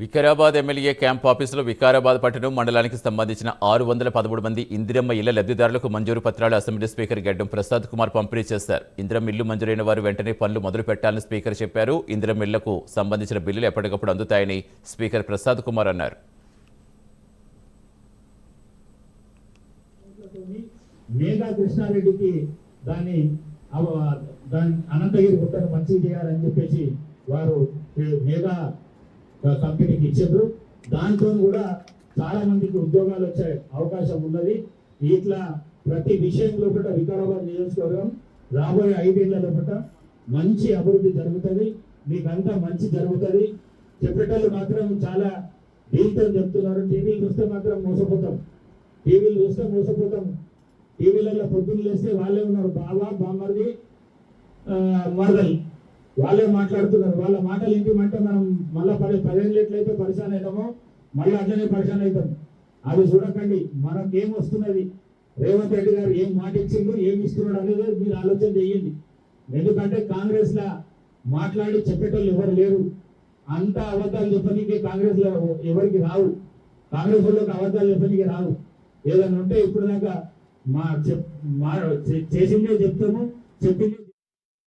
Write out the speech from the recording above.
Vikarabad MLA camp ఆఫీసులో వికారాబాద్ పట్టణం మండలానికి సంబంధించిన ఆరు వందల పదమూడు మంది ఇందిరమ్మ ఇళ్ళ లబ్ధిదారులకు మంజూరు పత్రాలు అసెంబ్లీ స్పీకర్ గడ్డం ప్రసాద్ కుమార్ పంపిణీ చేశారు. ఇందిరమ్మ ఇల్లు మంజూరైన వారు వెంటనే పనులు మొదలు పెట్టాలని స్పీకర్ చెప్పారు. ఇందిరమ్మ ఇళ్ళకు సంబంధించిన బిల్లులు ఎప్పటికప్పుడు అందుతాయని స్పీకర్ ప్రసాద్ కుమార్ అన్నారు. మేఘా కృష్ణారెడ్డికి దాన్ని దాని అనంతగిరి గుట్టను చేయాలని చెప్పేసి వారు మేఘా కంపెనీకి ఇచ్చారు దాంతో కూడా చాలా మందికి ఉద్యోగాలు వచ్చే అవకాశం ఉన్నది. ఇట్లా ప్రతి విషయంలో కూడా వికారాబాద్ నియోజకవర్గం రాబోయే ఐదేళ్ళలో కూడా మంచి అభివృద్ధి జరుగుతుంది. మీకంతా మంచి జరుగుతుంది. చెప్పేటోళ్ళు మాత్రం చాలా దీంతో చెప్తున్నారు. టీవీలు చూస్తే మాత్రం మోసపోతాం. టీవీలు చూస్తే మోసపోతాం. టీవీలలో పొద్దున్న లేస్తే వాళ్ళే ఉన్నారు. బాబా బామ్మర్ది మరదలు. వాళ్ళే మాట్లాడుతున్నారు. వాళ్ళ మాటలు ఏంటంటే మనం మళ్ళీ పది పదిహేను ఎట్లయితే పరిశాన్ అవుతామో. మళ్ళీ అట్లనే పరిశాన్ అవుతాం అది చూడకండి. మనకేం వస్తున్నది? రేవంత్ రెడ్డి గారు ఏం మాట ఇచ్చిండు ఏం ఇస్తున్నాడు అనేది మీరు ఆలోచన చేయండి. ఎందుకంటే కాంగ్రెస్ లా మాట్లాడి చెప్పేటోళ్ళు ఎవరు లేరు. అంత అబద్ధాలు చెప్పనీకి కాంగ్రెస్లో ఎవరికి రావు. కాంగ్రెస్ వాళ్ళకి అబద్ధాలు చెప్పనీకి రావు. ఏదైనా ఉంటే ఇప్పుడు దాకా మా చెప్ మా చేసిందే చెప్తాము చెప్పింది